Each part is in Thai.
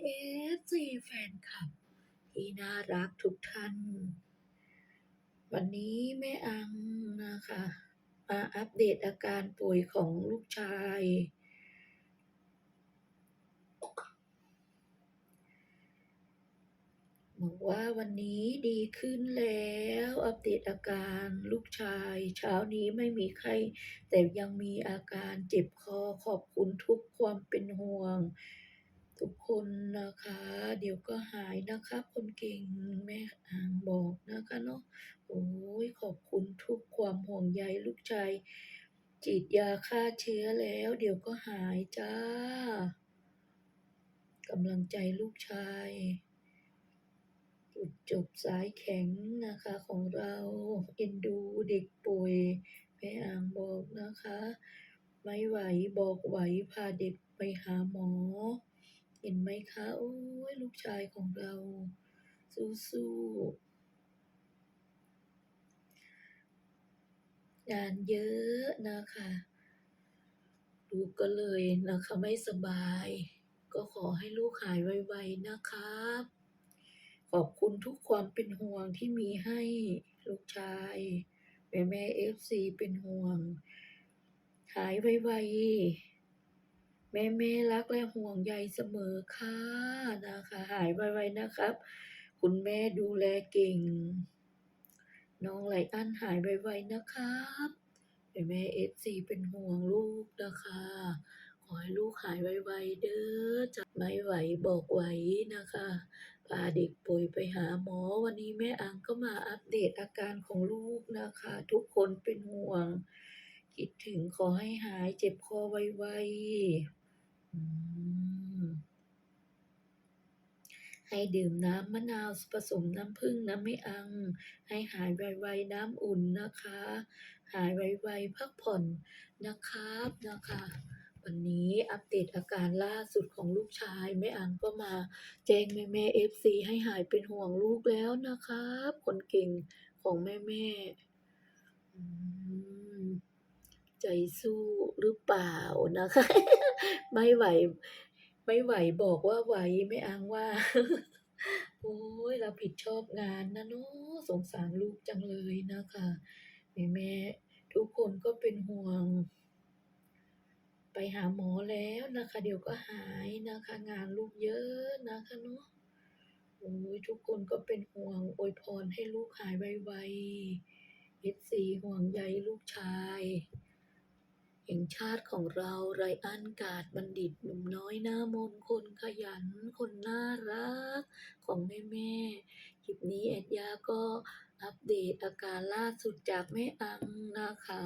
เอฟซีแฟนคลับ ที่น่ารักทุกท่าน วันนี้แม่อังนะคะ มาอัปเดตอาการป่วยของลูกชาย บอกว่าวันนี้ดีขึ้นแล้ว อัปเดตอาการลูกชาย เช้านี้ไม่มีไข้แต่ยังมีอาการเจ็บคอขอบคุณทุกความเป็นห่วง ทุกคนนะคะ เดี๋ยวก็หายนะคะคนเก่งแม่อ่างบอกนะคะเนาะโอ้ยขอบคุณทุกความห่วงใยลูกชายฉีดยาฆ่าเชื้อแล้ว เดี๋ยวก็หายจ้ากำลังใจลูกชายจุดจบสายแข็งนะคะของเราเอ็นดูเด็กป่วยแม่อ่างบอกนะคะ ไม่ไหวบอกไหวพาเด็กไปหาหมอ เห็นไหมคะ โอ้ยลูกชายของเรา สู้ๆงานเยอะนะคะลูกก็เลยนะคะไม่สบาย ก็ขอให้ลูกหายไวๆนะครับ ขอบคุณทุกความเป็นห่วงที่มีให้ลูกชายแม่แม่เอฟซีเป็นห่วง หายไวๆ แม่แม่รักและห่วงใยเสมอค่ะนะคะ หายไวๆนะครับ คุณแม่ดูแลเก่ง น้องไหลอ้อนหายไวๆนะครับแม่แม่เอฟซีเป็นห่วงลูกนะคะ ขอให้ลูกหายไวๆเด้อจะไม่ไหวบอกไหวนะคะพาเด็กป่วยไปหาหมอวันนี้แม่อังก็มาอัปเดตอาการของลูกนะคะ ทุกคนเป็นห่วงคิดถึงขอให้หายเจ็บคอไวๆ ให้ดื่มน้ำมะนาวผสมน้ำผึ้งน้ำไม่อัง ให้หายไวๆน้ำอุ่นนะคะ หายไวๆพักผ่อนนะครับนะคะ วันนี้อัปเดตอาการล่าสุดของลูกชายแม่อังก็มา แจ้งแม่แม่เอฟซีให้หายเป็นห่วงลูกแล้วนะครับ คนเก่งของแม่แม่ๆ ใจสู้หรือเปล่านะคะ ไม่ไหว ไม่ไหวบอกว่าไหวไม่อังว่า โอ้ยเรับผิดชอบงานนะเนาะสงสารลูกจังเลยนะคะแม่แม่ทุกคนก็เป็นห่วง ไปหาหมอแล้วนะคะ เดี๋ยวก็หายนะคะ งานลูกเยอะนะคะเนาะโอ้ยทุกคนก็เป็นห่วงอวยพรให้ลูกหายไวๆเอฟซีห่วงใยลูกชาย แห่งชาติของเราไรอันกาดบัณฑิตหนุ่มน้อยหน้ามนคนขยัน คนน่ารักของแม่แม่คลิปนี้แอดยาก็อัปเดตอาการล่าสุดจากแม่อังนะคะ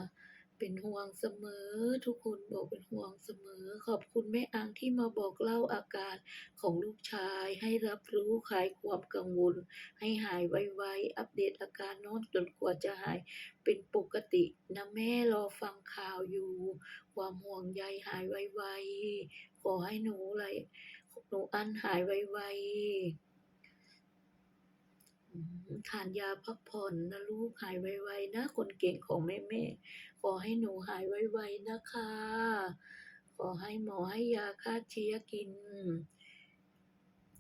เป็นห่วงเสมอ ทุกคนบอกเป็นห่วงเสมอ ขอบคุณแม่อังที่มาบอกเล่าอาการของลูกชายให้รับรู้คลายความกังวล ให้หายไวๆอัปเดตอาการน้นจนกว่าจะหายเป็นปกตินะแม่รอฟังข่าวอยู่ ความห่วงใยหายไวๆขอให้หนูอะไรหนูอันหายไวๆ ทานยาพักผ่อนนะลูกหายไวๆนะ คนเก่งของแม่ๆขอให้หนูหายไวๆนะคะ ขอให้หมอให้ยาฆ่าเชื้อกิน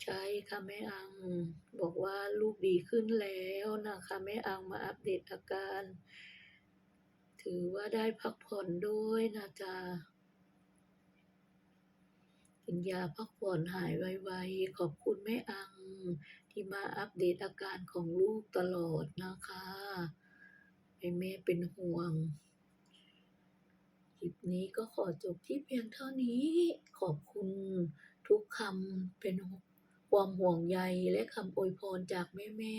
ใช่ค่ะแม่อัง บอกว่าลูกดีขึ้นแล้วนะคะแม่อังมาอัปเดตอาการ ถือว่าได้พักผ่อนด้วยนะจ๊ะ กินยาพักผ่อนหายไวๆ ขอบคุณแม่อัง ที่มาอัปเดตอาการของลูกตลอดนะคะแม่แม่เป็นห่วง คลิปนี้ก็ขอจบที่เพียงเท่านี้ ขอบคุณทุกคำเป็นความห่วงใยและคำอวยพรจากแม่แม่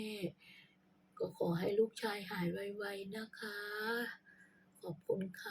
ๆก็ขอให้ลูกชายหายไวๆนะคะ ขอบคุณค่ะ